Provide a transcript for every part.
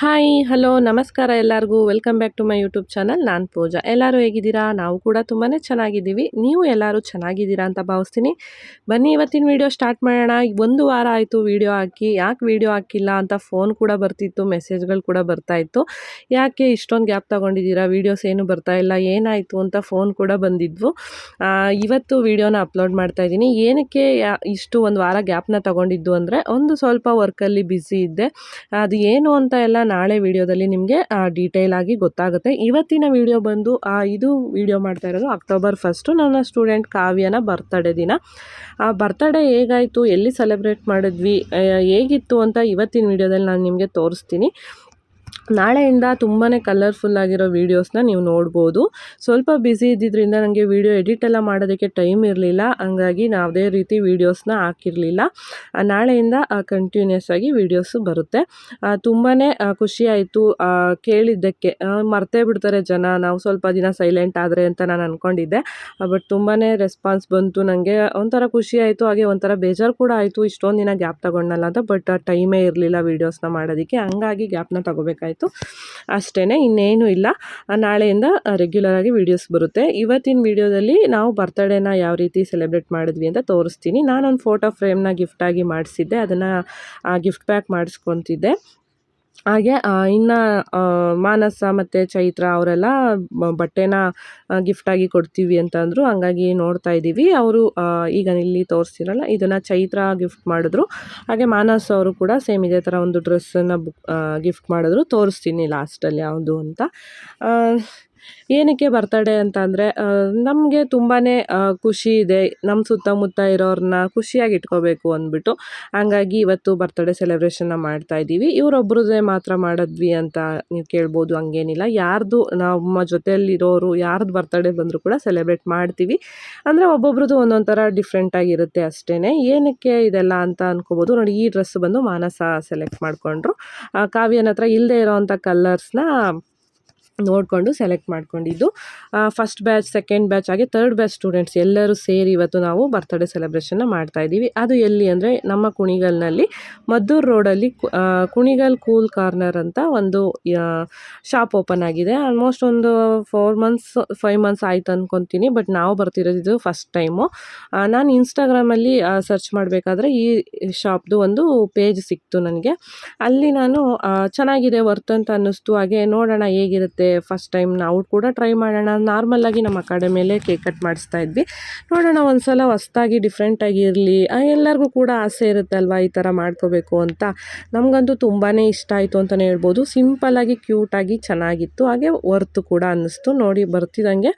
Hi hello ನಮಸ್ಕಾರ ಎಲ್ಲರಿಗೂ. Welcome back to my YouTube channel ನಾನು ಪೂಜಾ. ಎಲ್ಲರೂ ಹೇಗಿದ್ದೀರಾ? ನಾವು ಕೂಡ ತುಂಬಾ ಚೆನ್ನಾಗಿದ್ದೀವಿ. ನೀವು ಎಲ್ಲರೂ ಚೆನ್ನಾಗಿದ್ದೀರಾ ಅಂತ ಭಾವಿಸ್ತೀನಿ. ಬನ್ನಿ, ಇವತ್ತಿನ ವೀಡಿಯೋ ಸ್ಟಾರ್ಟ್ ಮಾಡೋಣ. ಒಂದು ವಾರ ಆಯಿತು ವೀಡಿಯೋ ಹಾಕಿ. ಯಾಕೆ ವೀಡಿಯೋ ಹಾಕಿಲ್ಲ ಅಂತ ಫೋನ್ ಕೂಡ ಬರ್ತಿತ್ತು ಮೆಸೇಜ್ಗಳು ಕೂಡ ಬರ್ತಾ ಇತ್ತು. ಯಾಕೆ ಇಷ್ಟೊಂದು ಗ್ಯಾಪ್ ತೊಗೊಂಡಿದ್ದೀರಾ? ವೀಡಿಯೋಸ್ ಏನು ಬರ್ತಾ ಇಲ್ಲ. ಏನಾಯಿತು ಅಂತ ಫೋನ್ ಕೂಡ ಬಂದಿದ್ವು. ಇವತ್ತು ವೀಡಿಯೋನ ಅಪ್ಲೋಡ್ ಮಾಡ್ತಾ ಇದ್ದೀನಿ. ಏನಕ್ಕೆ ಇಷ್ಟು ಒಂದು ವಾರ ಗ್ಯಾಪ್ನ ತಗೊಂಡಿದ್ದು ಅಂದರೆ, ಒಂದು ಸ್ವಲ್ಪ ವರ್ಕಲ್ಲಿ ಬ್ಯುಸಿ ಇದ್ದೆ. ಅದು ಏನು ಅಂತ ಎಲ್ಲ ನಾಳೆ ವಿಡಿಯೋದಲ್ಲಿ ನಿಮಗೆ ಡೀಟೇಲ್ ಆಗಿ ಗೊತ್ತಾಗುತ್ತೆ. ಇವತ್ತಿನ ವಿಡಿಯೋ ಬಂದು ಇದು ವಿಡಿಯೋ ಮಾಡ್ತಾ ಇರೋದು ಅಕ್ಟೋಬರ್ ಫಸ್ಟು ನನ್ನ ಸ್ಟೂಡೆಂಟ್ ಕಾವ್ಯನ ಬರ್ತಡೇ ದಿನ. ಆ ಬರ್ತಡೇ ಹೇಗಾಯಿತು, ಎಲ್ಲಿ ಸೆಲೆಬ್ರೇಟ್ ಮಾಡಿದ್ವಿ ಹೇಗಿತ್ತು ಅಂತ ಇವತ್ತಿನ ವಿಡಿಯೋದಲ್ಲಿ ನಾನು ನಿಮಗೆ ತೋರಿಸ್ತೀನಿ. ನಾಳೆಯಿಂದ ತುಂಬಾ ಕಲರ್ಫುಲ್ ಆಗಿರೋ ವೀಡಿಯೋಸ್ನ ನೀವು ನೋಡ್ಬೋದು. ಸ್ವಲ್ಪ ಬ್ಯುಸಿ ಇದ್ದಿದ್ದರಿಂದ ನನಗೆ ವೀಡಿಯೋ ಎಡಿಟ್ ಎಲ್ಲ ಮಾಡೋದಕ್ಕೆ ಟೈಮ್ ಇರಲಿಲ್ಲ. ಹಂಗಾಗಿ ಯಾವುದೇ ರೀತಿ ವೀಡಿಯೋಸ್ನ ಹಾಕಿರಲಿಲ್ಲ. ನಾಳೆಯಿಂದ ಕಂಟಿನ್ಯೂಸ್ ಆಗಿ ವೀಡಿಯೋಸು ಬರುತ್ತೆ. ತುಂಬಾ ಖುಷಿಯಾಯಿತು ಕೇಳಿದ್ದಕ್ಕೆ ಮರ್ತೇ ಬಿಡ್ತಾರೆ ಜನ. ನಾವು ಸ್ವಲ್ಪ ದಿನ ಸೈಲೆಂಟ್ ಆದರೆ ಅಂತ ನಾನು ಅಂದ್ಕೊಂಡಿದ್ದೆ ಬಟ್ ತುಂಬಾ ರೆಸ್ಪಾನ್ಸ್ ಬಂತು ನನಗೆ ಒಂಥರ ಖುಷಿಯಾಯಿತು ಹಾಗೆ ಒಂಥರ ಬೇಜಾರು ಕೂಡ ಆಯಿತು. ಇಷ್ಟೊಂದು ದಿನ ಗ್ಯಾಪ್ ತಗೊಂಡಲ್ಲ ಅಂತ ಬಟ್ ಟೈಮೇ ಇರಲಿಲ್ಲ ವೀಡಿಯೋಸ್ನ ಮಾಡೋದಕ್ಕೆ. ಹಂಗಾಗಿ ಗ್ಯಾಪ್ನ ತಗೋಬೇಕಾಯಿತು ಅಷ್ಟೇ ಇನ್ನೇನು ಇಲ್ಲ. ನಾಳೆಯಿಂದ ರೆಗ್ಯುಲರಾಗಿ ವೀಡಿಯೋಸ್ ಬರುತ್ತೆ. ಇವತ್ತಿನ ವೀಡಿಯೋದಲ್ಲಿ ನಾವು ಬರ್ತಡೇನ ಯಾವ ರೀತಿ ಸೆಲೆಬ್ರೇಟ್ ಮಾಡಿದ್ವಿ ಅಂತ ತೋರಿಸ್ತೀನಿ. ನಾನೊಂದು ಫೋಟೋ ಫ್ರೇಮ್ನ ಗಿಫ್ಟಾಗಿ ಮಾಡಿಸಿದ್ದೆ. ಅದನ್ನು ಗಿಫ್ಟ್ ಪ್ಯಾಕ್ ಮಾಡಿಸ್ಕೊತಿದ್ದೆ. ಹಾಗೆ ಇನ್ನು ಮಾನಸ ಮತ್ತು ಚೈತ್ರ ಅವರೆಲ್ಲ ಬಟ್ಟೆನ ಗಿಫ್ಟಾಗಿ ಕೊಡ್ತೀವಿ ಅಂತ ಅಂದರು, ಹಂಗಾಗಿ ನೋಡ್ತಾ ಇದ್ದೀವಿ. ಅವರು ಈಗ ಇಲ್ಲಿ ತೋರಿಸ್ತಿರಲ್ಲ ಇದನ್ನು ಚೈತ್ರ ಗಿಫ್ಟ್ ಮಾಡಿದ್ರು. ಹಾಗೆ ಮಾನಸ ಅವರು ಕೂಡ ಸೇಮ್ ಇದೇ ಥರ ಒಂದು ಡ್ರೆಸ್ಸನ್ನು ಬುಕ್ ಗಿಫ್ಟ್ ಮಾಡಿದ್ರು. ತೋರಿಸ್ತೀನಿ ಲಾಸ್ಟಲ್ಲಿ ಯಾವುದು ಅಂತ. ಏನಕ್ಕೆ ಬರ್ತಡೇ ಅಂತ ಅಂದರೆ ನಮಗೆ ತುಂಬಾ ಖುಷಿ ಇದೆ. ನಮ್ಮ ಸುತ್ತಮುತ್ತ ಇರೋರನ್ನ ಖುಷಿಯಾಗಿ ಇಟ್ಕೋಬೇಕು ಅಂದ್ಬಿಟ್ಟು ಹಂಗಾಗಿ ಇವತ್ತು ಬರ್ತಡೇ ಸೆಲೆಬ್ರೇಷನ್ನ ಮಾಡ್ತಾ ಇದ್ದೀವಿ. ಇವರೊಬ್ಬರದೇ ಮಾತ್ರ ಮಾಡಿದ್ವಿ ಅಂತ ನೀವು ಕೇಳ್ಬೋದು, ಹಂಗೇನಿಲ್ಲ. ಯಾರ್ದು ನಮ್ಮ ಜೊತೆಯಲ್ಲಿರೋರು ಯಾರ್ದು ಬರ್ತಡೇ ಬಂದರೂ ಕೂಡ ಸೆಲೆಬ್ರೇಟ್ ಮಾಡ್ತೀವಿ. ಅಂದರೆ ಒಬ್ಬೊಬ್ರದ್ದು ಒಂದೊಂದು ಥರ ಡಿಫ್ರೆಂಟ್ ಆಗಿರುತ್ತೆ ಅಷ್ಟೇ ಏನಕ್ಕೆ ಇದೆಲ್ಲ ಅಂತ ಅನ್ಕೋಬೋದು. ನೋಡಿ, ಈ ಡ್ರೆಸ್ ಬಂದು ಮಾನಸ ಸೆಲೆಕ್ಟ್ ಮಾಡಿಕೊಂಡ್ರು. ಕಾವ್ಯನ ಹತ್ರ ಇಲ್ಲದೆ ಇರೋವಂಥ ಕಲರ್ಸ್ನ ನೋಡಿಕೊಂಡು ಸೆಲೆಕ್ಟ್ ಮಾಡ್ಕೊಂಡಿದ್ದು. ಫಸ್ಟ್ ಬ್ಯಾಚ್ ಸೆಕೆಂಡ್ ಬ್ಯಾಚ್ ಹಾಗೆ ತರ್ಡ್ ಬ್ಯಾಚ್ ಸ್ಟೂಡೆಂಟ್ಸ್ ಎಲ್ಲರೂ ಸೇರಿ ಇವತ್ತು ನಾವು ಬರ್ತ್ಡೇ ಸೆಲೆಬ್ರೇಷನ್ನ ಮಾಡ್ತಾ ಇದ್ದೀವಿ. ಅದು ಎಲ್ಲಿ ಅಂದರೆ ನಮ್ಮ ಕುಣಿಗಲ್ನಲ್ಲಿ ಮದ್ದೂರು ರೋಡಲ್ಲಿ ಕುಣಿಗಲ್ ಕೂಲ್ ಕಾರ್ನರ್ ಅಂತ ಒಂದು ಶಾಪ್ ಓಪನ್ ಆಗಿದೆ. ಆಲ್ಮೋಸ್ಟ್ ಒಂದು ಫೋರ್ ಮಂತ್ಸ್ ಫೈವ್ ಮಂತ್ಸ್ ಆಯ್ತು ಅಂದ್ಕೊತೀನಿ ಬಟ್ ನಾವು ಬರ್ತಿರೋದು ಫಸ್ಟ್ ಟೈಮು ನಾನು ಇನ್ಸ್ಟಾಗ್ರಾಮಲ್ಲಿ ಸರ್ಚ್ ಮಾಡಬೇಕಾದ್ರೆ ಈ ಶಾಪ್ದು ಒಂದು ಪೇಜ್ ಸಿಕ್ತು ನನಗೆ. ಅಲ್ಲಿ ನಾನು ಚೆನ್ನಾಗಿದೆ ವರ್ತ್ ಅಂತ ಅನ್ನಿಸ್ತು. ಹಾಗೆ ನೋಡೋಣ ಹೇಗಿರುತ್ತೆ ಫಸ್ಟ್ ಟೈಮ್ ನಾವು ಕೂಡ ಟ್ರೈ ಮಾಡೋಣ. ನಾರ್ಮಲಾಗಿ ನಮ್ಮ ಅಕಾಡೆಮಿಯಲ್ಲೇ ಕೇಕ್ ಕಟ್ ಮಾಡಿಸ್ತಾ ಇದ್ವಿ. ನೋಡೋಣ, ಒಂದ್ಸಲ ಹೊಸ್ದಾಗಿ ಡಿಫ್ರೆಂಟಾಗಿ ಇರಲಿ. ಎಲ್ಲರಿಗೂ ಕೂಡ ಆಸೆ ಇರುತ್ತೆ ಅಲ್ವಾ ಈ ಥರ ಮಾಡ್ಕೋಬೇಕು ಅಂತ. ನಮಗಂತೂ ತುಂಬಾ ಇಷ್ಟ ಆಯಿತು ಅಂತಲೇ ಹೇಳ್ಬೋದು. ಸಿಂಪಲ್ಲಾಗಿ ಕ್ಯೂಟಾಗಿ ಚೆನ್ನಾಗಿತ್ತು. ಹಾಗೆ ವರ್ತ್ ಕೂಡ ಅನ್ನಿಸ್ತು. ನೋಡಿ ಬರ್ತಿದ್ದಂಗೆ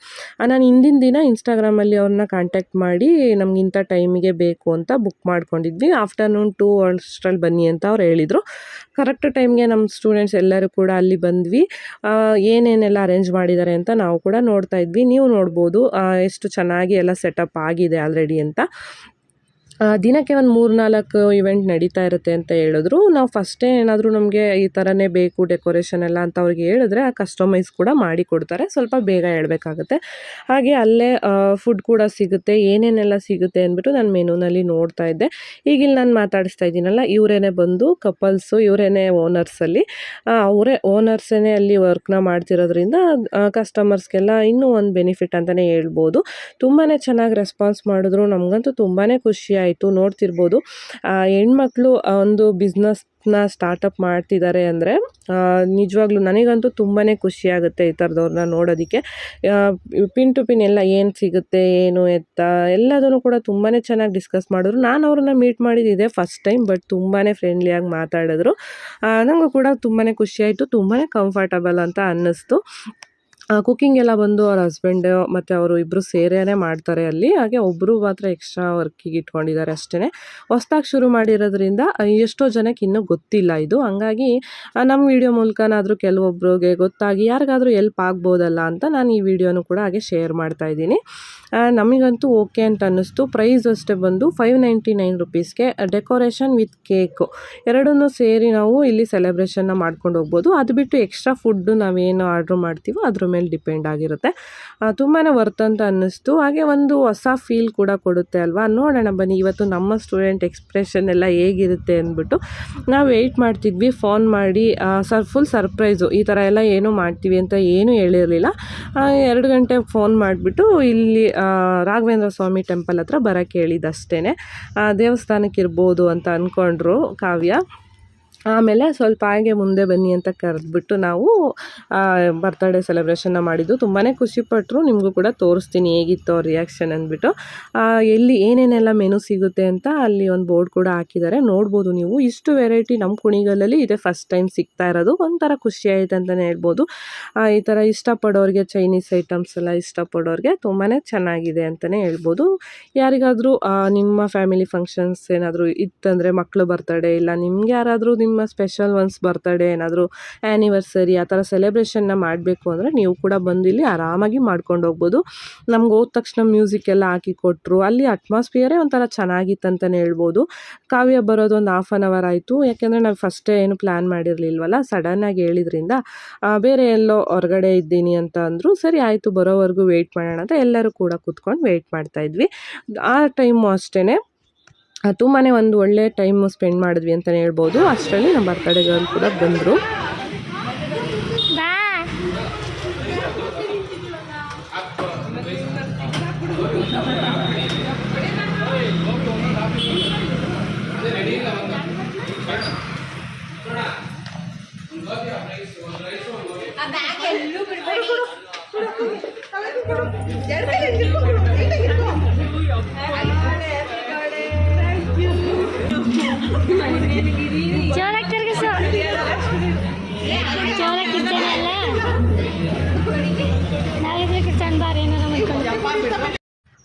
ನಾನು ಹಿಂದಿನ ದಿನ ಇನ್ಸ್ಟಾಗ್ರಾಮಲ್ಲಿ ಅವ್ರನ್ನ ಕಾಂಟ್ಯಾಕ್ಟ್ ಮಾಡಿ ನಮ್ಗೆ ಇಂಥ ಟೈಮಿಗೆ ಬೇಕು ಅಂತ ಬುಕ್ ಮಾಡ್ಕೊಂಡಿದ್ವಿ. ಆಫ್ಟರ್ನೂನ್ ಟೂ ಅಷ್ಟರಲ್ಲಿ ಬನ್ನಿ ಅಂತ ಅವ್ರು ಹೇಳಿದರು. ಕರೆಕ್ಟ್ ಟೈಮ್ಗೆ ನಮ್ಮ ಸ್ಟೂಡೆಂಟ್ಸ್ ಎಲ್ಲರೂ ಕೂಡ ಅಲ್ಲಿ ಬಂದ್ವಿ. ಏನೇನೆಲ್ಲ ಅರೇಂಜ್ ಮಾಡಿದ್ದಾರೆ ಅಂತ ನಾವು ಕೂಡ ನೋಡ್ತಾ ಇದ್ವಿ. ನೀವು ನೋಡ್ಬೋದು ಎಷ್ಟು ಚೆನ್ನಾಗಿ ಎಲ್ಲ ಸೆಟಪ್ ಆಗಿದೆ ಆಲ್ರೆಡಿ ಅಂತ. ದಿನಕ್ಕೆ ಒಂದು ಮೂರು ನಾಲ್ಕು ಇವೆಂಟ್ ನಡೀತಾ ಇರುತ್ತೆ ಅಂತ ಹೇಳಿದ್ರು. ನಾವು ಫಸ್ಟೇ ಏನಾದರೂ ನಮಗೆ ಈ ಥರನೇ ಬೇಕು ಡೆಕೋರೇಷನ್ ಎಲ್ಲ ಅಂತ ಅವ್ರಿಗೆ ಹೇಳಿದ್ರೆ ಆ ಕಸ್ಟಮೈಸ್ ಕೂಡ ಮಾಡಿ ಕೊಡ್ತಾರೆ. ಸ್ವಲ್ಪ ಬೇಗ ಹೇಳಬೇಕಾಗುತ್ತೆ. ಹಾಗೆ ಅಲ್ಲೇ ಫುಡ್ ಕೂಡ ಸಿಗುತ್ತೆ, ಏನೇನೆಲ್ಲ ಸಿಗುತ್ತೆ ಅಂದ್ಬಿಟ್ಟು ನಾನು ಮೆನುನಲ್ಲಿ ನೋಡ್ತಾ ಇದ್ದೆ. ಈಗ ಇಲ್ಲಿ ನಾನು ಮಾತಾಡಿಸ್ತಾ ಇದ್ದೀನಲ್ಲ, ಇವರೇನೆ ಬಂದು ಕಪಲ್ಸು ಇವರೇನೆ ಓನರ್ಸಲ್ಲಿ ಅವರೇ ಓನರ್ಸೇ ಅಲ್ಲಿ ವರ್ಕ್ನ ಮಾಡ್ತಿರೋದ್ರಿಂದ ಕಸ್ಟಮರ್ಸ್ಗೆಲ್ಲ ಇನ್ನೂ ಒಂದು ಬೆನಿಫಿಟ್ ಅಂತಲೇ ಹೇಳ್ಬೋದು. ತುಂಬಾ ಚೆನ್ನಾಗಿ ರೆಸ್ಪಾನ್ಸ್ ಮಾಡಿದ್ರು. ನಮಗಂತೂ ತುಂಬಾ ಖುಷಿ ಆಯಿತು. ನೋಡ್ತಿರ್ಬೋದು. ಆ, ಹೆಣ್ಮಕ್ಳು ಒಂದು ಒಂದು ಬಿಸ್ನೆಸ್ನ ಸ್ಟಾರ್ಟಪ್ ಮಾಡ್ತಿದ್ದಾರೆ ಅಂದರೆ ನಿಜವಾಗ್ಲೂ ನನಗಂತೂ ತುಂಬಾ ಖುಷಿಯಾಗುತ್ತೆ ಈ ಥರದವ್ರನ್ನ ನೋಡೋದಕ್ಕೆ. ಪಿನ್ ಟು ಪಿನ್ ಎಲ್ಲ ಏನು ಸಿಗುತ್ತೆ ಏನು ಎತ್ತ ಎಲ್ಲದನ್ನು ಕೂಡ ತುಂಬಾ ಚೆನ್ನಾಗಿ ಡಿಸ್ಕಸ್ ಮಾಡಿದ್ರು. ನಾನು ಅವ್ರನ್ನ ಮೀಟ್ ಮಾಡಿದ್ದಿದೆ ಫಸ್ಟ್ ಟೈಮ್ ಬಟ್ ತುಂಬಾ ಫ್ರೆಂಡ್ಲಿಯಾಗಿ ಮಾತಾಡಿದ್ರು. ನನಗೂ ಕೂಡ ತುಂಬಾ ಖುಷಿಯಾಯಿತು ಆಯಿತು ತುಂಬಾ ಕಂಫರ್ಟಬಲ್ ಅಂತ ಅನ್ನಿಸ್ತು. ಕುಕ್ಕಿಂಗ್ ಎಲ್ಲ ಬಂದು ಅವ್ರ ಹಸ್ಬೆಂಡ್ ಮತ್ತು ಅವರು ಇಬ್ಬರು ಸೇರೇನೆ ಮಾಡ್ತಾರೆ ಅಲ್ಲಿ. ಹಾಗೆ ಒಬ್ಬರು ಮಾತ್ರ ಎಕ್ಸ್ಟ್ರಾ ವರ್ಕಿಗೆ ಇಟ್ಕೊಂಡಿದ್ದಾರೆ ಅಷ್ಟೇ ಹೊಸ್ದಾಗಿ ಶುರು ಮಾಡಿರೋದ್ರಿಂದ ಎಷ್ಟೋ ಜನಕ್ಕೆ ಇನ್ನೂ ಗೊತ್ತಿಲ್ಲ ಇದು. ಹಂಗಾಗಿ ನಮ್ಮ ವಿಡಿಯೋ ಮೂಲಕನಾದರೂ ಕೆಲವೊಬ್ರಿಗೆ ಗೊತ್ತಾಗಿ ಯಾರಿಗಾದರೂ ಎಲ್ಪ್ ಆಗ್ಬೋದಲ್ಲ ಅಂತ ನಾನು ಈ ವಿಡಿಯೋನು ಕೂಡ ಹಾಗೆ ಶೇರ್ ಮಾಡ್ತಾ ಇದ್ದೀನಿ. ನಮಗಂತೂ ಓಕೆ ಅಂತ ಅನ್ನಿಸ್ತು. ಪ್ರೈಸ್ ಅಷ್ಟೇ ಬಂದು ಫೈವ್ ನೈಂಟಿ ನೈನ್ ರುಪೀಸ್ಗೆ ಡೆಕೋರೇಷನ್ ವಿತ್ ಕೇಕು ಎರಡನ್ನೂ ಸೇರಿ ನಾವು ಇಲ್ಲಿ ಸೆಲೆಬ್ರೇಷನ್ನ ಮಾಡ್ಕೊಂಡು ಹೋಗ್ಬೋದು. ಅದು ಬಿಟ್ಟು ಎಕ್ಸ್ಟ್ರಾ ಫುಡ್ಡು ನಾವೇನು ಆರ್ಡ್ರ್ ಮಾಡ್ತೀವೋ ಅದ್ರ ಮೇಲೆ ಮೇಲೆ ಡಿಪೆಂಡ್ ಆಗಿರುತ್ತೆ. ತುಂಬಾ ವರ್ತ್ ಅಂತ ಅನ್ನಿಸ್ತು. ಹಾಗೆ ಒಂದು ಹೊಸ ಫೀಲ್ ಕೂಡ ಕೊಡುತ್ತೆ ಅಲ್ವಾ? ನೋಡೋಣ ಬನ್ನಿ. ಇವತ್ತು ನಮ್ಮ ಸ್ಟೂಡೆಂಟ್ ಎಕ್ಸ್ಪ್ರೆಷನ್ ಎಲ್ಲ ಹೇಗಿರುತ್ತೆ ಅಂದ್ಬಿಟ್ಟು. ನಾವು ವೆಯ್ಟ್ ಮಾಡ್ತಿದ್ವಿ ಫೋನ್ ಮಾಡಿ. ಸರ್ ಫುಲ್ ಸರ್ಪ್ರೈಸು ಈ ಥರ ಎಲ್ಲ ಏನೂ ಮಾಡ್ತೀವಿ ಅಂತ ಏನೂ ಹೇಳಿರಲಿಲ್ಲ. ಎರಡು ಗಂಟೆ ಫೋನ್ ಮಾಡಿಬಿಟ್ಟು ಇಲ್ಲಿ ರಾಘವೇಂದ್ರ ಸ್ವಾಮಿ ಟೆಂಪಲ್ ಹತ್ರ ಬರೋಕ್ಕೆ ಹೇಳಿದ್ದಷ್ಟೇ ದೇವಸ್ಥಾನಕ್ಕೆ ಇರ್ಬೋದು ಅಂತ ಅಂದ್ಕೊಂಡ್ರು ಕಾವ್ಯ. ಆಮೇಲೆ ಸ್ವಲ್ಪ ಹಾಗೆ ಮುಂದೆ ಬನ್ನಿ ಅಂತ ಕರೆದ್ಬಿಟ್ಟು ನಾವು ಬರ್ತಡೇ ಸೆಲೆಬ್ರೇಷನ್ನ ಮಾಡಿದ್ದು. ತುಂಬಾ ಖುಷಿಪಟ್ಟರು ನಿಮಗೂ ಕೂಡ ತೋರಿಸ್ತೀನಿ ಹೇಗಿತ್ತು ಅವ್ರ ರಿಯಾಕ್ಷನ್ ಅಂದ್ಬಿಟ್ಟು ಎಲ್ಲಿ ಏನೇನೆಲ್ಲ ಮೆನು ಸಿಗುತ್ತೆ ಅಂತ ಅಲ್ಲಿ ಒಂದು ಬೋರ್ಡ್ ಕೂಡ ಹಾಕಿದ್ದಾರೆ. ನೋಡ್ಬೋದು ನೀವು. ಇಷ್ಟು ವೆರೈಟಿ ನಮ್ಮ ಕುಣಿಗಲಲ್ಲಿ ಇದೆ. ಫಸ್ಟ್ ಟೈಮ್ ಸಿಗ್ತಾ ಇರೋದು. ಒಂಥರ ಖುಷಿ ಆಯ್ತು ಅಂತಲೇ ಹೇಳ್ಬೋದು. ಈ ಥರ ಇಷ್ಟಪಡೋರಿಗೆ ಚೈನೀಸ್ ಐಟಮ್ಸ್ ಎಲ್ಲ ಇಷ್ಟಪಡೋರಿಗೆ ತುಂಬಾ ಚೆನ್ನಾಗಿದೆ ಅಂತಲೇ ಹೇಳ್ಬೋದು. ಯಾರಿಗಾದರೂ ನಿಮ್ಮ ಫ್ಯಾಮಿಲಿ ಫಂಕ್ಷನ್ಸ್ ಏನಾದರೂ ಇತ್ತಂದರೆ ಮಕ್ಕಳು ಬರ್ತಡೇ ಇಲ್ಲ, ನಿಮ್ಗೆ ಯಾರಾದರೂ ನಿಮ್ಮ ಸ್ಪೆಷಲ್ ಒನ್ಸ್ ಬರ್ತಡೇ ಏನಾದರೂ ಆ್ಯನಿವರ್ಸರಿ ಆ ಥರ ಸೆಲೆಬ್ರೇಷನ್ನ ಮಾಡಬೇಕು ಅಂದರೆ ನೀವು ಕೂಡ ಬಂದು ಇಲ್ಲಿ ಆರಾಮಾಗಿ ಮಾಡ್ಕೊಂಡು ಹೋಗ್ಬೋದು. ನಮ್ಗೆ ಹೋದ ತಕ್ಷಣ ಮ್ಯೂಸಿಕ್ ಎಲ್ಲ ಹಾಕಿ ಕೊಟ್ಟರು ಅಲ್ಲಿ ಅಟ್ಮಾಸ್ಫಿಯರೇ ಒಂಥರ ಚೆನ್ನಾಗಿತ್ತು ಅಂತಲೇ ಹೇಳ್ಬೋದು. ಕಾವ್ಯ ಬರೋದು ಒಂದು ಹಾಫ್ ಆನ್ ಅವರ್ ಆಯಿತು. ಯಾಕೆಂದರೆ ನಾವು ಫಸ್ಟೇ ಏನು ಪ್ಲ್ಯಾನ್ ಮಾಡಿರಲಿಲ್ವಲ್ಲ? ಸಡನ್ನಾಗಿ ಹೇಳಿದ್ರಿಂದ ಬೇರೆ ಎಲ್ಲೋ ಹೊರಗಡೆ ಇದ್ದೀನಿ ಅಂತ ಅಂದರು, ಸರಿ ಆಯಿತು ಬರೋವರೆಗೂ ವೆಯ್ಟ್ ಮಾಡೋಣ ಅಂತ ಎಲ್ಲರೂ ಕೂಡ ಕೂತ್ಕೊಂಡು ವೆಯ್ಟ್ ಮಾಡ್ತಾಯಿದ್ವಿ ಆ ಟೈಮು ಅಷ್ಟೇ ತುಂಬಾ ಒಂದು ಒಳ್ಳೆ ಟೈಮ್ ಸ್ಪೆಂಡ್ ಮಾಡಿದ್ವಿ ಅಂತಲೇ ಹೇಳ್ಬೋದು. ಅಷ್ಟರಲ್ಲಿ ನಮ್ಮ ಬರ್ತಡೇ ಕೂಡ ಬಂದರು.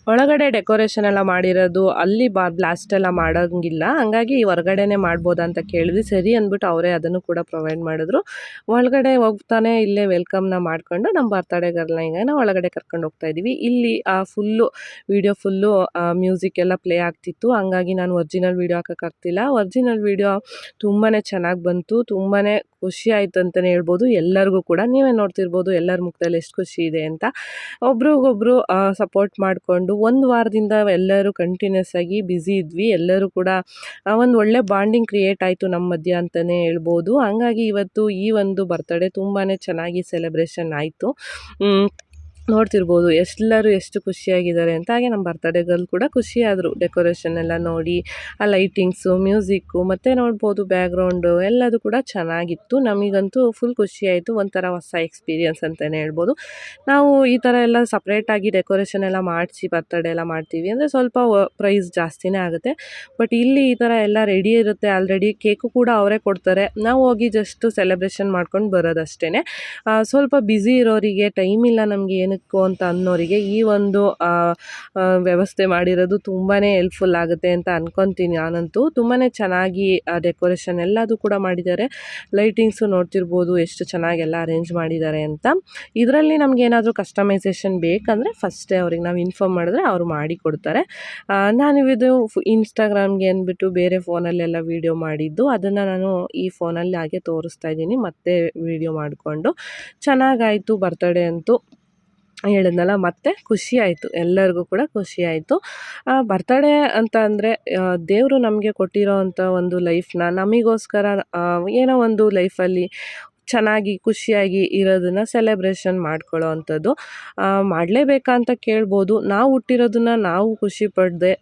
ಒಳಗಡೆ ಡೆಕೋರೇಷನ್ ಎಲ್ಲ ಮಾಡಿರೋದು ಅಲ್ಲಿ ಬಾ ಬ್ಲಾಸ್ಟ್ ಎಲ್ಲ ಮಾಡೋಂಗಿಲ್ಲ. ಹಂಗಾಗಿ ಹೊರಗಡೆನೆ ಮಾಡ್ಬೋದಾ ಅಂತ ಕೇಳಿದ್ವಿ. ಸರಿ ಅಂದ್ಬಿಟ್ಟು ಅವರೇ ಅದನ್ನು ಕೂಡ ಪ್ರೊವೈಡ್ ಮಾಡಿದ್ರು. ಒಳಗಡೆ ಹೋಗ್ತಾನೆ ಇಲ್ಲೇ ವೆಲ್ಕಮ್ನ ಮಾಡ್ಕೊಂಡು ನಮ್ಮ ಬರ್ತಡೇ ಗರ್ಲ್ನ ನಾವು ಒಳಗಡೆ ಕರ್ಕೊಂಡು ಹೋಗ್ತಾ ಇದ್ದೀವಿ. ಇಲ್ಲಿ, ಆ ಫುಲ್ಲು ವಿಡಿಯೋ ಫುಲ್ಲು ಮ್ಯೂಸಿಕ್ ಎಲ್ಲ ಪ್ಲೇ ಆಗ್ತಿತ್ತು. ಹಂಗಾಗಿ ನಾನು ಒರ್ಜಿನಲ್ ವೀಡಿಯೋ ಹಾಕೋಕ್ಕಾಗ್ತಿಲ್ಲ ಒರ್ಜಿನಲ್ ವೀಡಿಯೋ ತುಂಬಾ ಚೆನ್ನಾಗಿ ಬಂತು. ತುಂಬಾ ಖುಷಿ ಆಯಿತು ಅಂತಲೇ ಹೇಳ್ಬೋದು. ಎಲ್ಲರಿಗೂ ಕೂಡ. ನೀವೇ ನೋಡ್ತಿರ್ಬೋದು ಎಲ್ಲರ ಮುಖದಲ್ಲಿ ಎಷ್ಟು ಖುಷಿ ಇದೆ ಅಂತ. ಒಬ್ರಿಗೊಬ್ರು ಸಪೋರ್ಟ್ ಮಾಡಿಕೊಂಡು ಒಂದು ವಾರದಿಂದ ಎಲ್ಲರೂ ಕಂಟಿನ್ಯೂಸ್ ಆಗಿ ಬ್ಯುಸಿ ಇದ್ವಿ. ಎಲ್ಲರೂ ಕೂಡ ಒಂದು ಒಳ್ಳೆ ಬಾಂಡಿಂಗ್ ಕ್ರಿಯೇಟ್ ಆಯಿತು ನಮ್ಮ ಮಧ್ಯ ಅಂತಲೇ ಹೇಳ್ಬೋದು. ಹಂಗಾಗಿ ಇವತ್ತು ಈ ಒಂದು ಬರ್ತಡೇ ತುಂಬಾ ಚೆನ್ನಾಗಿ ಸೆಲೆಬ್ರೇಷನ್ ಆಯಿತು. ನೋಡ್ತಿರ್ಬೋದು. ಎಲ್ಲರೂ ಎಷ್ಟು ಖುಷಿಯಾಗಿದ್ದಾರೆ ಅಂತ ಹಾಗೆ ನಮ್ಮ ಬರ್ತಡೇ ಗರ್ಲ್ ಕೂಡ ಖುಷಿಯಾದರು. ಡೆಕೋರೇಷನ್ ಎಲ್ಲ ನೋಡಿ, ಆ ಲೈಟಿಂಗ್ಸು ಮ್ಯೂಸಿಕ್ಕು ಮತ್ತು ನೋಡ್ಬೋದು ಬ್ಯಾಕ್ಗ್ರೌಂಡು ಎಲ್ಲದು ಕೂಡ ಚೆನ್ನಾಗಿತ್ತು. ನಮಗಂತೂ ಫುಲ್ ಖುಷಿಯಾಯಿತು. ಒಂಥರ ಹೊಸ ಎಕ್ಸ್ಪೀರಿಯನ್ಸ್ ಅಂತಲೇ ಹೇಳ್ಬೋದು. ನಾವು ಈ ಥರ ಎಲ್ಲ ಸಪ್ರೇಟಾಗಿ ಡೆಕೋರೇಷನ್ ಎಲ್ಲ ಮಾಡಿಸಿ ಬರ್ತಡೇ ಎಲ್ಲ ಮಾಡ್ತೀವಿ ಅಂದರೆ ಸ್ವಲ್ಪ ಪ್ರೈಸ್ ಜಾಸ್ತಿನೇ ಆಗುತ್ತೆ. ಬಟ್ ಇಲ್ಲಿ ಈ ಥರ ಎಲ್ಲ ರೆಡಿ ಇರುತ್ತೆ. ಆಲ್ರೆಡಿ ಕೇಕು ಕೂಡ ಅವರೇ ಕೊಡ್ತಾರೆ. ನಾವು ಹೋಗಿ ಜಸ್ಟ್ ಸೆಲೆಬ್ರೇಷನ್ ಮಾಡ್ಕೊಂಡು ಬರೋದಷ್ಟೇ ಸ್ವಲ್ಪ ಬ್ಯುಸಿ ಇರೋರಿಗೆ ಟೈಮ್ ಇಲ್ಲ ನಮಗೆ ಏನಕ್ಕೂ ಅಂತ ಅನ್ನೋರಿಗೆ ಈ ಒಂದು ವ್ಯವಸ್ಥೆ ಮಾಡಿರೋದು ತುಂಬಾ ಹೆಲ್ಪ್ಫುಲ್ ಆಗುತ್ತೆ ಅಂತ ಅನ್ಕೊತೀನಿ ನಾನಂತೂ. ತುಂಬಾ ಚೆನ್ನಾಗಿ ಡೆಕೋರೇಷನ್ ಎಲ್ಲದು ಕೂಡ ಮಾಡಿದ್ದಾರೆ. ಲೈಟಿಂಗ್ಸು ನೋಡ್ತಿರ್ಬೋದು, ಎಷ್ಟು ಚೆನ್ನಾಗೆಲ್ಲ ಅರೇಂಜ್ ಮಾಡಿದ್ದಾರೆ ಅಂತ. ಇದರಲ್ಲಿ ನಮ್ಗೆ ಏನಾದರೂ ಕಸ್ಟಮೈಸೇಷನ್ ಬೇಕಂದರೆ ಫಸ್ಟೇ ಅವ್ರಿಗೆ ನಾವು ಇನ್ಫಾರ್ಮ್ ಮಾಡಿದ್ರೆ ಅವರು ಮಾಡಿ ಕೊಡ್ತಾರೆ. ಇದು ಇನ್ಸ್ಟಾಗ್ರಾಮ್ಗೆ ಅಂದ್ಬಿಟ್ಟು ಬೇರೆ ಫೋನಲ್ಲೆಲ್ಲ ವೀಡಿಯೋ ಮಾಡಿದ್ದು, ಅದನ್ನು ನಾನು ಈ ಫೋನಲ್ಲಿ ಹಾಗೆ ತೋರಿಸ್ತಾ ಇದ್ದೀನಿ, ಮತ್ತೆ ವೀಡಿಯೋ ಮಾಡಿಕೊಂಡು. ಚೆನ್ನಾಗಾಯಿತು ಬರ್ತಡೇ ಅಂತೂ. ಹೇಳಿದ್ನಲ್ಲ, ಮತ್ತೆ ಖುಷಿ ಆಯಿತು. ಎಲ್ಲರಿಗೂ ಕೂಡ ಖುಷಿ ಆಯಿತು. ಬರ್ತಡೇ ಅಂತ ಅಂದರೆ ದೇವರು ನಮಗೆ ಕೊಟ್ಟಿರೋ ಅಂಥ ಒಂದು ಲೈಫ್ನ ನಮಗೋಸ್ಕರ ಏನೋ ಒಂದು ಲೈಫಲ್ಲಿ ಚೆನ್ನಾಗಿ ಖುಷಿಯಾಗಿ ಇರೋದನ್ನು ಸೆಲೆಬ್ರೇಷನ್ ಮಾಡ್ಕೊಳ್ಳೋ ಅಂಥದ್ದು. ಮಾಡಲೇಬೇಕಂತ ಕೇಳ್ಬೋದು. ನಾವು ಹುಟ್ಟಿರೋದನ್ನ ನಾವು ಖುಷಿ ಪಡದೆ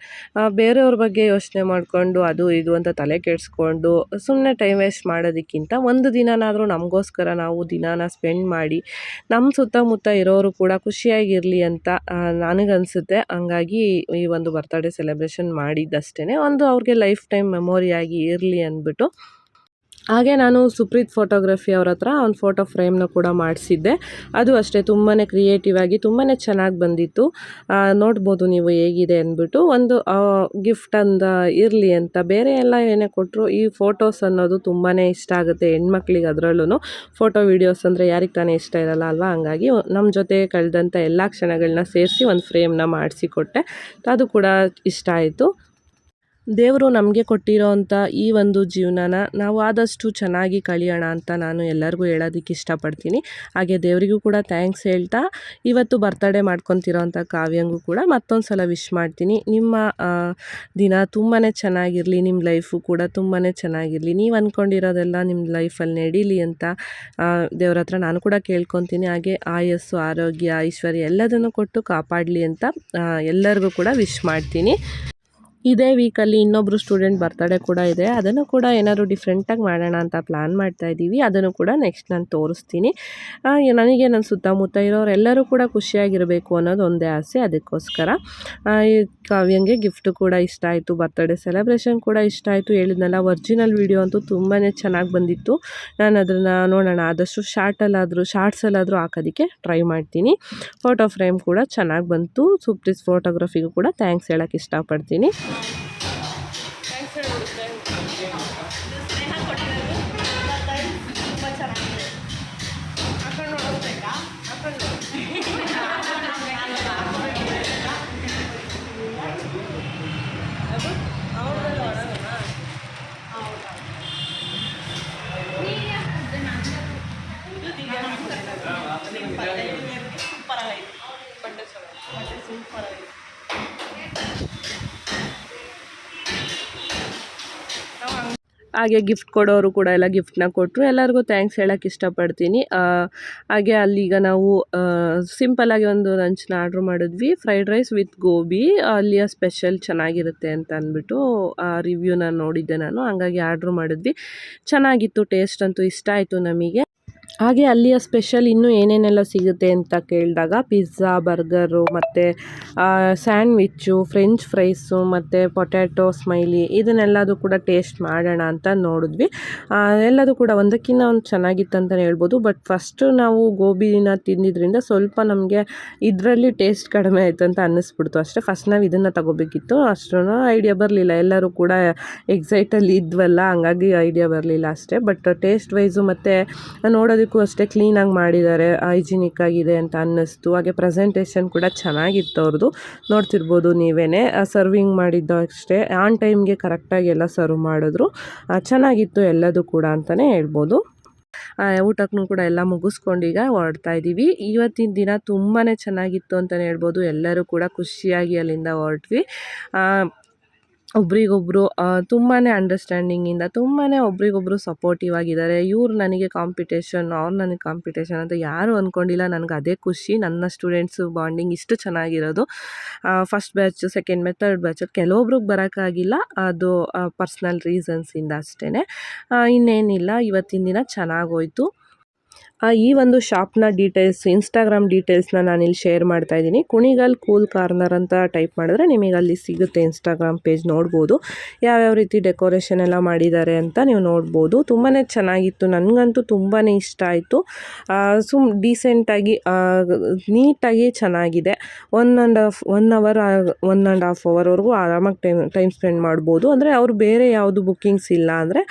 ಬೇರೆಯವ್ರ ಬಗ್ಗೆ ಯೋಚನೆ ಮಾಡಿಕೊಂಡು ಅದು ಇದು ಅಂತ ತಲೆ ಕೆಡಿಸ್ಕೊಂಡು ಸುಮ್ಮನೆ ಟೈಮ್ ವೇಸ್ಟ್ ಮಾಡೋದಕ್ಕಿಂತ ಒಂದು ದಿನನಾದರೂ ನಮಗೋಸ್ಕರ ನಾವು ದಿನಾನ ಸ್ಪೆಂಡ್ ಮಾಡಿ ನಮ್ಮ ಸುತ್ತಮುತ್ತ ಇರೋರು ಕೂಡ ಖುಷಿಯಾಗಿರಲಿ ಅಂತ ನನಗನ್ಸುತ್ತೆ. ಹಂಗಾಗಿ ಈ ಒಂದು ಬರ್ತಡೇ ಸೆಲೆಬ್ರೇಷನ್ ಮಾಡಿದ್ದಷ್ಟೇ ಒಂದು ಅವ್ರಿಗೆ ಲೈಫ್ ಟೈಮ್ ಮೆಮೊರಿಯಾಗಿ ಇರಲಿ ಅಂದ್ಬಿಟ್ಟು ಹಾಗೆ ನಾನು ಸುಪ್ರೀತ್ ಫೋಟೋಗ್ರಫಿ ಅವ್ರ ಹತ್ರ ಒಂದು ಫೋಟೋ ಫ್ರೇಮ್ನ ಕೂಡ ಮಾಡಿಸಿದ್ದೆ. ಅದು ಅಷ್ಟೇ ತುಂಬಾ ಕ್ರಿಯೇಟಿವ್ ಆಗಿ ತುಂಬಾ ಚೆನ್ನಾಗಿ ಬಂದಿತ್ತು. ನೋಡ್ಬೋದು ನೀವು ಹೇಗಿದೆ ಅಂದ್ಬಿಟ್ಟು ಒಂದು ಗಿಫ್ಟ್ ಅಂದ ಇರಲಿ ಅಂತ. ಬೇರೆ ಎಲ್ಲ ಏನೇ ಕೊಟ್ಟರು ಈ ಫೋಟೋಸ್ ಅನ್ನೋದು ತುಂಬಾ ಇಷ್ಟ ಆಗುತ್ತೆ ಹೆಣ್ಮಕ್ಳಿಗೆ ಅದರಲ್ಲೂ ಫೋಟೋ ವೀಡಿಯೋಸ್ ಅಂದರೆ ಯಾರಿಗೆ ತಾನೇ ಇಷ್ಟ ಇರಲ್ಲ ಅಲ್ವಾ? ಹಂಗಾಗಿ ನಮ್ಮ ಜೊತೆ ಕಳೆದಂಥ ಎಲ್ಲ ಕ್ಷಣಗಳನ್ನ ಸೇರಿಸಿ ಒಂದು ಫ್ರೇಮ್ನ ಮಾಡಿಸಿಕೊಟ್ಟೆ ಅದು ಕೂಡ ಇಷ್ಟ ಆಯಿತು. ದೇವರು ನಮಗೆ ಕೊಟ್ಟಿರೋವಂಥ ಈ ಒಂದು ಜೀವನನ ನಾವು ಆದಷ್ಟು ಚೆನ್ನಾಗಿ ಕಳಿಯೋಣ ಅಂತ ನಾನು ಎಲ್ಲರಿಗೂ ಹೇಳೋದಕ್ಕೆ ಇಷ್ಟಪಡ್ತೀನಿ. ಹಾಗೆ ದೇವರಿಗೂ ಕೂಡ ಥ್ಯಾಂಕ್ಸ್ ಹೇಳ್ತಾ, ಇವತ್ತು ಬರ್ತಡೇ ಮಾಡ್ಕೊತಿರೋಂಥ ಕಾವ್ಯಂಗೂ ಕೂಡ ಮತ್ತೊಂದು ಸಲ ವಿಶ್ ಮಾಡ್ತೀನಿ. ನಿಮ್ಮ ದಿನ ತುಂಬಾ ಚೆನ್ನಾಗಿರಲಿ ನಿಮ್ಮ ಲೈಫು ಕೂಡ ತುಂಬಾ ಚೆನ್ನಾಗಿರಲಿ. ನೀವು ಅಂದ್ಕೊಂಡಿರೋದೆಲ್ಲ ನಿಮ್ಮ ಲೈಫಲ್ಲಿ ನಡೀಲಿ ಅಂತ ದೇವ್ರ ಹತ್ರ ನಾನು ಕೂಡ ಕೇಳ್ಕೊತೀನಿ. ಹಾಗೆ ಆಯಸ್ಸು, ಆರೋಗ್ಯ, ಐಶ್ವರ್ಯ ಎಲ್ಲದನ್ನು ಕೊಟ್ಟು ಕಾಪಾಡಲಿ ಅಂತ ಎಲ್ಲರಿಗೂ ಕೂಡ ವಿಶ್ ಮಾಡ್ತೀನಿ. ಇದೇ ವೀಕಲ್ಲಿ ಇನ್ನೊಬ್ಬರು ಸ್ಟೂಡೆಂಟ್ ಬರ್ತಡೇ ಕೂಡ ಇದೆ. ಅದನ್ನು ಕೂಡ ಏನಾದರೂ ಡಿಫ್ರೆಂಟಾಗಿ ಮಾಡೋಣ ಅಂತ ಪ್ಲ್ಯಾನ್ ಮಾಡ್ತಾ ಇದ್ದೀವಿ. ಅದನ್ನು ಕೂಡ ನೆಕ್ಸ್ಟ್ ನಾನು ತೋರಿಸ್ತೀನಿ. ನನಗೆ ನನ್ನ ಸುತ್ತಮುತ್ತ ಇರೋರೆಲ್ಲರೂ ಕೂಡ ಖುಷಿಯಾಗಿರಬೇಕು ಅನ್ನೋದು ಒಂದೇ ಆಸೆ. ಅದಕ್ಕೋಸ್ಕರ ಈ ಕಾವ್ಯಂಗೆ ಗಿಫ್ಟು ಕೂಡ ಇಷ್ಟ ಆಯಿತು. ಬರ್ತಡೇ ಸೆಲೆಬ್ರೇಷನ್ ಕೂಡ ಇಷ್ಟ ಆಯಿತು. ಹೇಳಿದ್ನಲ್ಲ ಒರ್ಜಿನಲ್ ವಿಡಿಯೋ ಅಂತೂ ತುಂಬಾ ಚೆನ್ನಾಗಿ ಬಂದಿತ್ತು. ನಾನು ಅದನ್ನು ನೋಡೋಣ. ಆದಷ್ಟು ಶಾರ್ಟಲ್ಲಾದರೂ ಶಾರ್ಟ್ಸಲ್ಲಾದರೂ ಹಾಕೋದಕ್ಕೆ ಟ್ರೈ ಮಾಡ್ತೀನಿ. ಫೋಟೋ ಫ್ರೇಮ್ ಕೂಡ ಚೆನ್ನಾಗಿ ಬಂತು. ಸೂಪ್ರೀಸ್ ಫೋಟೋಗ್ರಫಿಗೂ ಕೂಡ ಥ್ಯಾಂಕ್ಸ್ ಹೇಳೋಕ್ಕೆ ಇಷ್ಟಪಡ್ತೀನಿ. Thank you. ಹಾಗೆ ಗಿಫ್ಟ್ ಕೊಡೋರು ಕೂಡ ಎಲ್ಲ ಗಿಫ್ಟ್ನ ಕೊಟ್ಟರು ಎಲ್ಲರಿಗೂ ಥ್ಯಾಂಕ್ಸ್ ಹೇಳೋಕ್ಕೆ ಇಷ್ಟಪಡ್ತೀನಿ. ಹಾಗೆ ಅಲ್ಲಿಗ ನಾವು ಸಿಂಪಲ್ಲಾಗಿ ಒಂದು ಲಂಚ್ನ ಆರ್ಡ್ರ್ ಮಾಡಿದ್ವಿ. ಫ್ರೈಡ್ ರೈಸ್ ವಿತ್ ಗೋಬಿ ಅಲ್ಲಿಯ ಸ್ಪೆಷಲ್ ಚೆನ್ನಾಗಿರುತ್ತೆ ಅಂತ ಅಂದ್ಬಿಟ್ಟು, ಆ ರಿವ್ಯೂನ ನೋಡಿದ್ದೆ ನಾನು. ಹಂಗಾಗಿ ಆರ್ಡ್ರ್ ಮಾಡಿದ್ವಿ. ಚೆನ್ನಾಗಿತ್ತು ಟೇಸ್ಟ್ ಅಂತೂ ಇಷ್ಟ ಆಯಿತು ನಮಗೆ. ಹಾಗೆ ಅಲ್ಲಿಯ ಸ್ಪೆಷಲ್ ಇನ್ನೂ ಏನೇನೆಲ್ಲ ಸಿಗುತ್ತೆ ಅಂತ ಕೇಳಿದಾಗ ಪಿಜ್ಜಾ ಬರ್ಗರು ಮತ್ತು ಸ್ಯಾಂಡ್ವಿಚ್ಚು ಫ್ರೆಂಚ್ ಫ್ರೈಸು ಮತ್ತು ಪೊಟ್ಯಾಟೊ ಸ್ಮೈಲಿ ಇದನ್ನೆಲ್ಲದು ಕೂಡ ಟೇಸ್ಟ್ ಮಾಡೋಣ ಅಂತ ನೋಡಿದ್ವಿ. ಎಲ್ಲದೂ ಕೂಡ ಒಂದಕ್ಕಿಂತ ಒಂದು ಚೆನ್ನಾಗಿತ್ತು ಅಂತಲೇ ಹೇಳ್ಬೋದು. ಬಟ್ ಫಸ್ಟು ನಾವು ಗೋಬಿನ ತಿಂದಿದ್ರಿಂದ ಸ್ವಲ್ಪ ನಮಗೆ ಇದರಲ್ಲಿ ಟೇಸ್ಟ್ ಕಡಿಮೆ ಆಯ್ತು ಅಂತ ಅನ್ನಿಸ್ಬಿಡ್ತು ಅಷ್ಟೇ. ಫಸ್ಟ್ ನಾವು ಇದನ್ನು ತಗೋಬೇಕಿತ್ತು. ಅಷ್ಟೂ ಐಡಿಯಾ ಬರಲಿಲ್ಲ. ಎಲ್ಲರೂ ಕೂಡ ಎಕ್ಸೈಟಲ್ಲಿ ಇದ್ವಲ್ಲ, ಹಂಗಾಗಿ ಐಡಿಯಾ ಬರಲಿಲ್ಲ ಅಷ್ಟೇ. ಬಟ್ ಟೇಸ್ಟ್ ವೈಸು ಮತ್ತು ನೋಡೋದಕ್ಕೂ ಅಷ್ಟೇ ಕ್ಲೀನಾಗಿ ಮಾಡಿದ್ದಾರೆ, ಹೈಜಿನಿಕ್ ಆಗಿದೆ ಅಂತ ಅನ್ನಿಸ್ತು. ಹಾಗೆ ಪ್ರೆಸೆಂಟೇಷನ್ ಕೂಡ ಚೆನ್ನಾಗಿತ್ತು ಅವ್ರದ್ದು. ನೋಡ್ತಿರ್ಬೋದು ನೀವೇ ಸರ್ವಿಂಗ್ ಮಾಡಿದ್ದು ಅಷ್ಟೇ. ಆನ್ ಟೈಮ್ಗೆ ಕರೆಕ್ಟಾಗಿ ಎಲ್ಲ ಸರ್ವ್ ಮಾಡಿದ್ರು. ಚೆನ್ನಾಗಿತ್ತು ಎಲ್ಲದು ಕೂಡ ಅಂತಲೇ ಹೇಳ್ಬೋದು. ಊಟಕ್ಕೂ ಕೂಡ ಎಲ್ಲ ಮುಗಿಸ್ಕೊಂಡು ಈಗ ಹೊರಡ್ತಾ ಇದ್ದೀವಿ ಇವತ್ತಿನ ದಿನ ತುಂಬಾ ಚೆನ್ನಾಗಿತ್ತು ಅಂತಲೇ ಹೇಳ್ಬೋದು. ಎಲ್ಲರೂ ಕೂಡ ಖುಷಿಯಾಗಿ ಅಲ್ಲಿಂದ ಹೊರಟ್ವಿ. ಆ, ಒಬ್ರಿಗೊಬ್ರು ತುಂಬಾ ಅಂಡರ್ಸ್ಟ್ಯಾಂಡಿಂಗಿಂದ ತುಂಬಾ ಒಬ್ರಿಗೊಬ್ರು ಸಪೋರ್ಟಿವ್ ಆಗಿದ್ದಾರೆ. ಇವ್ರು ನನಗೆ ಕಾಂಪಿಟೇಷನ್ ಅವ್ರು ನನಗೆ ಕಾಂಪಿಟೇಷನ್ ಅಂತ ಯಾರೂ ಅಂದ್ಕೊಂಡಿಲ್ಲ ನನಗೆ ಅದೇ ಖುಷಿ. ನನ್ನ ಸ್ಟೂಡೆಂಟ್ಸು ಬಾಂಡಿಂಗ್ ಇಷ್ಟು ಚೆನ್ನಾಗಿರೋದು. First batch second batch third batch ಕೆಲವೊಬ್ರಿಗೆ ಬರೋಕ್ಕಾಗಿಲ್ಲ. ಅದು ಪರ್ಸ್ನಲ್ ರೀಸನ್ಸಿಂದ ಅಷ್ಟೇ ಇನ್ನೇನಿಲ್ಲ. ಇವತ್ತಿನ ದಿನ ಚೆನ್ನಾಗೋಯ್ತು ಈ ಒಂದು ಶಾಪ್ನ ಡೀಟೇಲ್ಸ್ ಇನ್ಸ್ಟಾಗ್ರಾಮ್ ಡೀಟೇಲ್ಸ್ನ ನಾನಿಲ್ಲಿ ಶೇರ್ ಮಾಡ್ತಾ ಇದ್ದೀನಿ. ಕುಣಿಗಲ್ ಕೂಲ್ ಕಾರ್ನರ್ ಅಂತ ಟೈಪ್ ಮಾಡಿದ್ರೆ ನಿಮಗೆ ಅಲ್ಲಿ ಸಿಗುತ್ತೆ ಇನ್ಸ್ಟಾಗ್ರಾಮ್ ಪೇಜ್ ನೋಡ್ಬೋದು. ಯಾವ್ಯಾವ ರೀತಿ ಡೆಕೋರೇಷನ್ ಎಲ್ಲ ಮಾಡಿದ್ದಾರೆ ಅಂತ ನೀವು ನೋಡ್ಬೋದು. ತುಂಬಾ ಚೆನ್ನಾಗಿತ್ತು. ನನಗಂತೂ ತುಂಬಾ ಇಷ್ಟ ಆಯಿತು. ಸುಮ್ ಡೀಸೆಂಟಾಗಿ ನೀಟಾಗಿ ಚೆನ್ನಾಗಿದೆ. One and half one hour one and half ಅವರ್ವರೆಗೂ ಆರಾಮಾಗಿ ಟೈಮ್ ಟೈಮ್ ಸ್ಪೆಂಡ್ ಮಾಡ್ಬೋದು. ಅಂದರೆ ಅವರು ಬೇರೆ ಯಾವುದು ಬುಕ್ಕಿಂಗ್ಸ್ ಇಲ್ಲ ಅಂದರೆ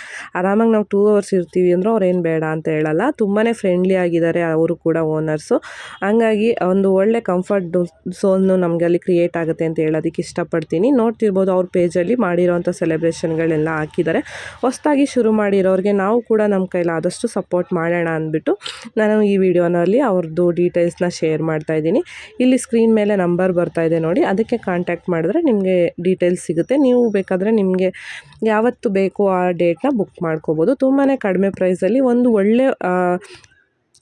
ಆರಾಮಾಗಿ ನಾವು ಟೂ ಅವರ್ಸ್ ಇರ್ತೀವಿ ಅಂದರೆ ಅವ್ರೇನು ಬೇಡ ಅಂತ ಹೇಳಲ್ಲ. ತುಂಬಾ ಫ್ರೆಂಡ್ಲಿ ಆಗಿದ್ದಾರೆ ಅವರು ಕೂಡ ಓನರ್ಸು ಹಂಗಾಗಿ ಒಂದು ಒಳ್ಳೆ ಕಂಫರ್ಟ್ ಝೋನು ನಮಗೆ ಅಲ್ಲಿ ಕ್ರಿಯೇಟ್ ಆಗುತ್ತೆ ಅಂತ ಹೇಳೋದಕ್ಕೆ ಇಷ್ಟಪಡ್ತೀನಿ. ನೋಡ್ತಿರ್ಬೋದು ಅವ್ರ ಪೇಜಲ್ಲಿ ಮಾಡಿರೋವಂಥ ಸೆಲೆಬ್ರೇಷನ್ಗಳೆಲ್ಲ ಹಾಕಿದ್ದಾರೆ. ಹೊಸದಾಗಿ ಶುರು ಮಾಡಿರೋರಿಗೆ ನಾವು ಕೂಡ ನಮ್ಮ ಕೈಲಿ ಆದಷ್ಟು ಸಪೋರ್ಟ್ ಮಾಡೋಣ ಅಂದ್ಬಿಟ್ಟು ನಾನು ಈ ವಿಡಿಯೋನಲ್ಲಿ ಅವ್ರದ್ದು ಡೀಟೇಲ್ಸ್ನ ಶೇರ್ ಮಾಡ್ತಾ ಇದ್ದೀನಿ. ಇಲ್ಲಿ ಸ್ಕ್ರೀನ್ ಮೇಲೆ ನಂಬರ್ ಬರ್ತಾ ಇದೆ ನೋಡಿ. ಅದಕ್ಕೆ ಕಾಂಟ್ಯಾಕ್ಟ್ ಮಾಡಿದ್ರೆ ನಿಮಗೆ ಡೀಟೇಲ್ಸ್ ಸಿಗುತ್ತೆ. ನೀವು ಬೇಕಾದರೆ ನಿಮಗೆ ಯಾವತ್ತು ಬೇಕು ಆ ಡೇಟ್ನ ಬುಕ್ ಮಾಡ್ಕೋಬೋದು. ತುಂಬಾ ಕಡಿಮೆ ಪ್ರೈಸಲ್ಲಿ ಒಂದು ಒಳ್ಳೆ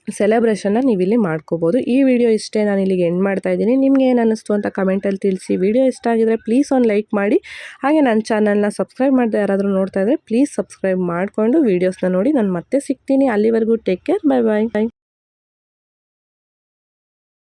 ಸೆಲೆಬ್ರೇಷನ್ನ ನೀವಿಲ್ಲಿ ಮಾಡ್ಕೋಬೋದು. ಈ ವಿಡಿಯೋ ಇಷ್ಟೇ ನಾನು ಇಲ್ಲಿಗೆ ಎಂಡ್ ಮಾಡ್ತಾ ಇದ್ದೀನಿ. ನಿಮ್ಗೆ ಏನು ಅನ್ನಿಸ್ತು ಅಂತ ಕಮೆಂಟಲ್ಲಿ ತಿಳಿಸಿ. ವಿಡಿಯೋ ಇಷ್ಟ ಆಗಿದ್ರೆ ಪ್ಲೀಸ್ ಒಂದು ಲೈಕ್ ಮಾಡಿ. ಹಾಗೆ ನನ್ನ ಚಾನಲ್ನ ಸಬ್ಸ್ಕ್ರೈಬ್ ಮಾಡಿದೆ ಯಾರಾದರೂ ನೋಡ್ತಾ ಇದ್ದರೆ ಪ್ಲೀಸ್ ಸಬ್ಸ್ಕ್ರೈಬ್ ಮಾಡಿಕೊಂಡು ವೀಡಿಯೋಸ್ನ ನೋಡಿ. ನಾನು ಮತ್ತೆ ಸಿಗ್ತೀನಿ. ಅಲ್ಲಿವರೆಗೂ take care bye bye bye